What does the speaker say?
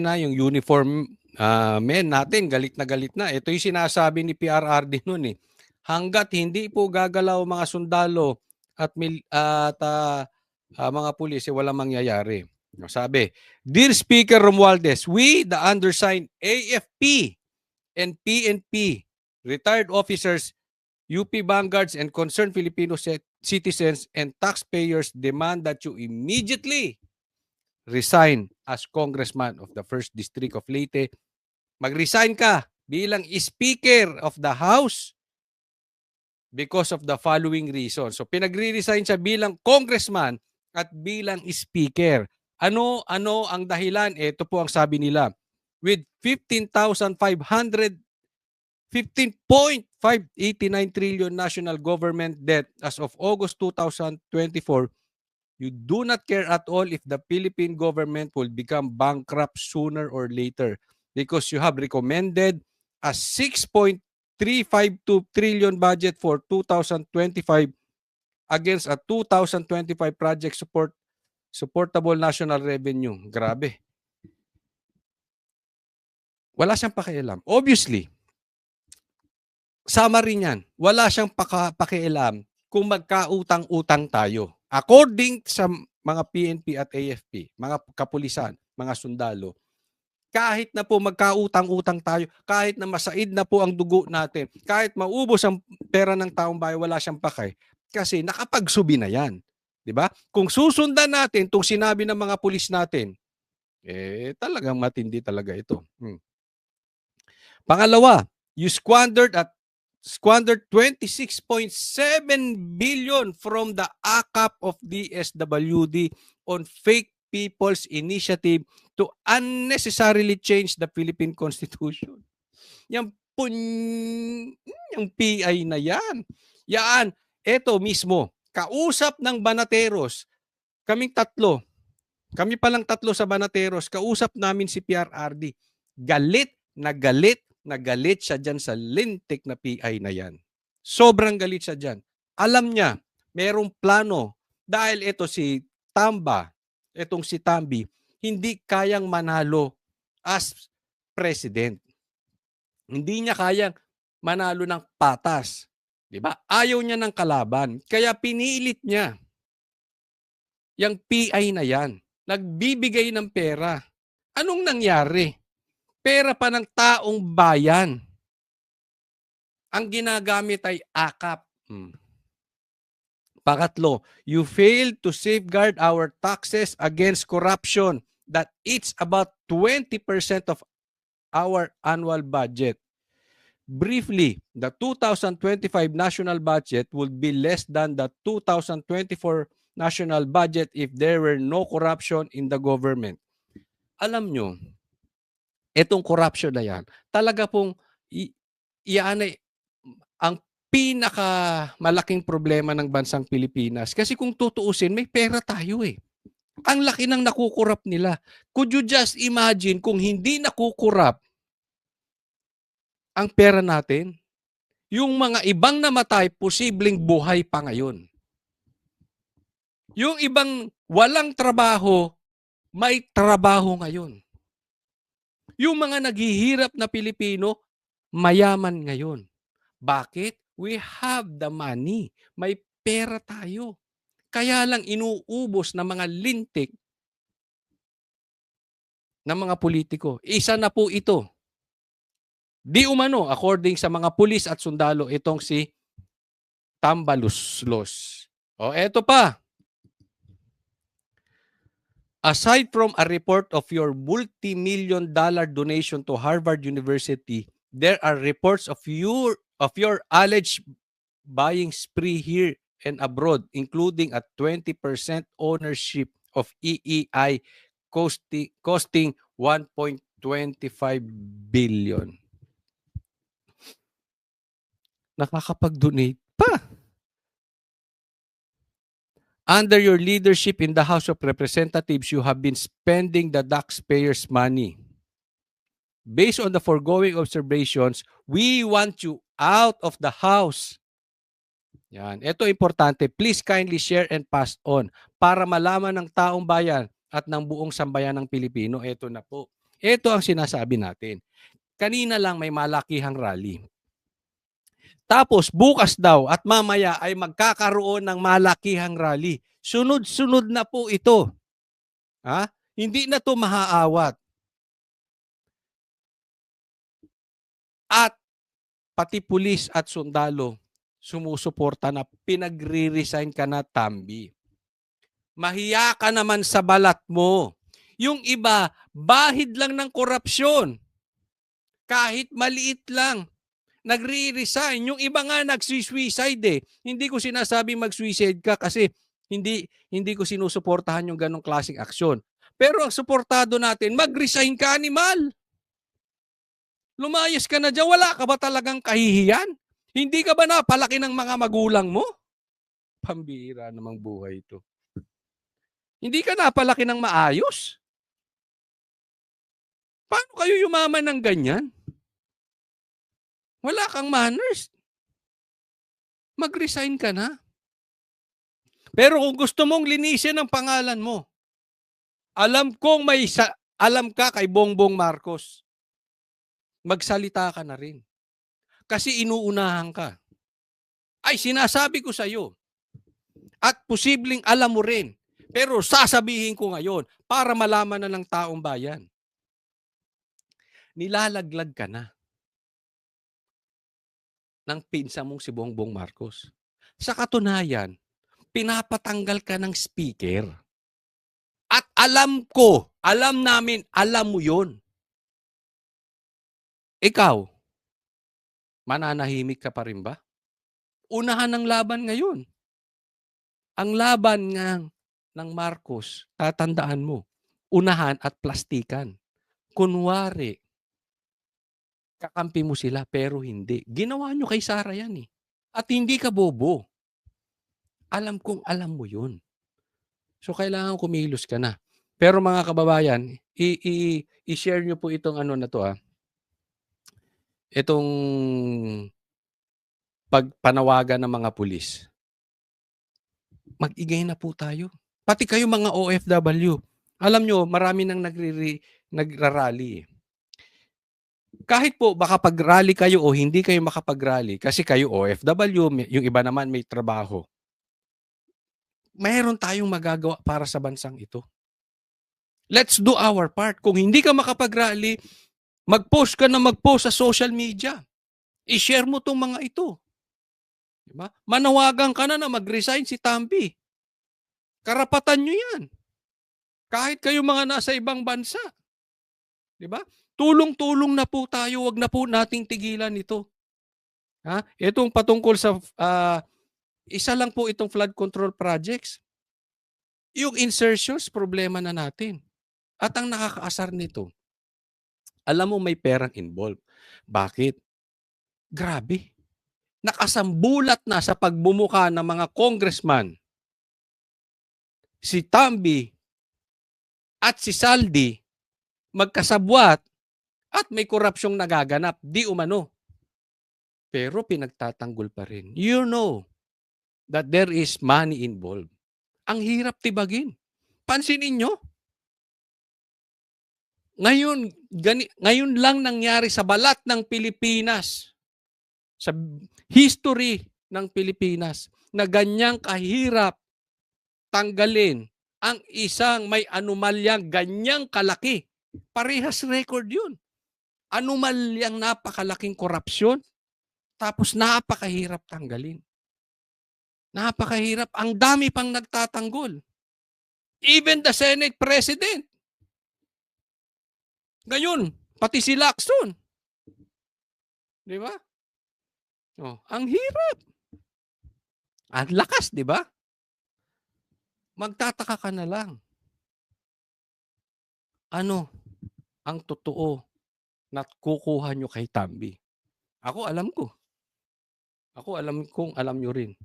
na yung uniform ah, men natin, galit na galit na. Ito yung sinasabi ni PRRD noon eh. Hanggat hindi po gagalaw mga sundalo at, mil, at ah, ah, mga pulis, eh, walang mangyayari. Sabi, Dear Speaker Romualdez, we, the undersigned AFP and PNP, retired officers, UP vanguards, and concerned Filipino ci- citizens and taxpayers demand that you immediately resign as congressman of the 1st District of Leyte. Mag-resign ka bilang Speaker of the House because of the following reason. So pinagre-resign siya bilang congressman at bilang speaker. Ano ano ang dahilan? Ito po ang sabi nila. With 15,500 15.589 trillion national government debt as of August 2024, you do not care at all if the Philippine government will become bankrupt sooner or later because you have recommended a 6.352 trillion budget for 2025 against a 2025 project support supportable national revenue. Grabe. Wala siyang pakialam. Obviously, summary niyan, wala siyang paka, pakialam kung magkautang-utang tayo. According sa mga PNP at AFP, mga kapulisan, mga sundalo, kahit na po magkautang-utang tayo, kahit na masaid na po ang dugo natin, kahit maubos ang pera ng taong bayan, wala siyang pakay. Kasi nakapagsubi na yan. 'Di ba? Kung susundan natin itong sinabi ng mga pulis natin, eh talagang matindi talaga ito. Hmm. Pangalawa, you squandered at squandered 26.7 billion from the AKAP of DSWD on fake people's initiative to unnecessarily change the Philippine Constitution. Yung pun yung PI na yan. Yan, eto mismo, kausap ng Banateros, kaming tatlo, kami palang tatlo sa Banateros, kausap namin si PRRD. Galit na galit na galit siya dyan sa lintik na PI na yan. Sobrang galit siya dyan. Alam niya, merong plano dahil ito si Tamba, itong si Tambi, hindi kayang manalo as president. Hindi niya kayang manalo ng patas. 'Di ba? Ayaw niya ng kalaban. Kaya pinilit niya yung PI na yan. Nagbibigay ng pera. Anong nangyari? Pera pa ng taong bayan. Ang ginagamit ay akap. Hmm. Pangatlo, you failed to safeguard our taxes against corruption that it's about 20% of our annual budget. Briefly, the 2025 national budget would be less than the 2024 national budget if there were no corruption in the government. Alam nyo, etong corruption na yan, talaga pong iyan ay ang pinaka malaking problema ng bansang Pilipinas. Kasi kung tutuusin, may pera tayo eh. Ang laki ng nakukurap nila. Could you just imagine kung hindi nakukurap ang pera natin? Yung mga ibang namatay, posibleng buhay pa ngayon. Yung ibang walang trabaho, may trabaho ngayon. Yung mga naghihirap na Pilipino, mayaman ngayon. Bakit? We have the money. May pera tayo. Kaya lang inuubos ng mga lintik ng mga politiko. Isa na po ito. Di umano, according sa mga pulis at sundalo, itong si Tambaluslos. O, eto pa. Aside from a report of your multi-million dollar donation to Harvard University, there are reports of your of your alleged buying spree here and abroad, including a 20% ownership of EEI costing, costing 1.25 billion. Nakakapag-donate pa. Under your leadership in the House of Representatives, you have been spending the taxpayers' money. Based on the foregoing observations, we want you out of the House. Yan. Ito importante. Please kindly share and pass on para malaman ng taong bayan at ng buong sambayan ng Pilipino. Ito na po. Ito ang sinasabi natin. Kanina lang may malakihang rally. Tapos bukas daw at mamaya ay magkakaroon ng malakihang rally. Sunod-sunod na po ito. Ha? Hindi na to mahaawat. At pati pulis at sundalo sumusuporta na pinagre-resign ka na, Tambi. Mahiya ka naman sa balat mo. Yung iba, bahid lang ng korupsyon. Kahit maliit lang. Nagre-resign. Yung iba nga nag-suicide eh. Hindi ko sinasabi mag-suicide ka kasi hindi hindi ko sinusuportahan yung ganong klaseng aksyon. Pero ang suportado natin, mag-resign ka, animal. Lumayas ka na dyan. Wala ka ba talagang kahihiyan? Hindi ka ba napalaki ng mga magulang mo? Pambira namang buhay ito. Hindi ka napalaki ng maayos? Paano kayo yumaman ng ganyan? Wala kang manners. Mag-resign ka na. Pero kung gusto mong linisin ang pangalan mo, alam kong may sa, alam ka kay Bongbong Marcos. Magsalita ka na rin. Kasi inuunahan ka. Ay, sinasabi ko sa iyo. At posibleng alam mo rin. Pero sasabihin ko ngayon para malaman na ng taong bayan. Nilalaglag ka na ng pinsa mong si Bongbong Marcos. Sa katunayan, pinapatanggal ka ng speaker. At alam ko, alam namin, alam mo yon. Ikaw, mananahimik ka pa rin ba? Unahan ng laban ngayon. Ang laban nga ng Marcos, tatandaan mo, unahan at plastikan. Kunwari, kakampi mo sila pero hindi. Ginawa nyo kay Sara yan eh. At hindi ka bobo. Alam kong alam mo yun. So kailangan kumilos ka na. Pero mga kababayan, i- i- i-share nyo po itong ano na to ah. Itong pagpanawagan ng mga pulis. Mag-igay na po tayo. Pati kayo mga OFW. Alam nyo, marami nang nagri- nagrarally eh kahit po baka pag-rally kayo o hindi kayo makapag-rally kasi kayo OFW, yung iba naman may trabaho. Mayroon tayong magagawa para sa bansang ito. Let's do our part. Kung hindi ka makapag-rally, mag-post ka na mag-post sa social media. I-share mo tong mga ito. Diba? Manawagan ka na na mag-resign si Tampi. Karapatan nyo yan. Kahit kayo mga nasa ibang bansa. Di ba? Tulong-tulong na po tayo, wag na po nating tigilan ito. Ha? Itong patungkol sa ah, isa lang po itong flood control projects. Yung insertions, problema na natin. At ang nakakaasar nito, alam mo may perang involved. Bakit? Grabe. Nakasambulat na sa pagbumuka ng mga congressman si Tambi at si Saldi magkasabwat at may korupsyong nagaganap, di umano. Pero pinagtatanggol pa rin. You know that there is money involved. Ang hirap tibagin. Pansinin nyo. Ngayon, gani, ngayon lang nangyari sa balat ng Pilipinas, sa history ng Pilipinas, na ganyang kahirap tanggalin ang isang may anomalyang ganyang kalaki. Parehas record yun anomalyang napakalaking korupsyon, tapos napakahirap tanggalin. Napakahirap. Ang dami pang nagtatanggol. Even the Senate President. Ngayon, pati si Lacson. Di ba? Oh, ang hirap. Ang lakas, di ba? Magtataka ka na lang. Ano ang totoo na kukuha nyo kay Tambi? Ako alam ko. Ako alam kong alam nyo rin.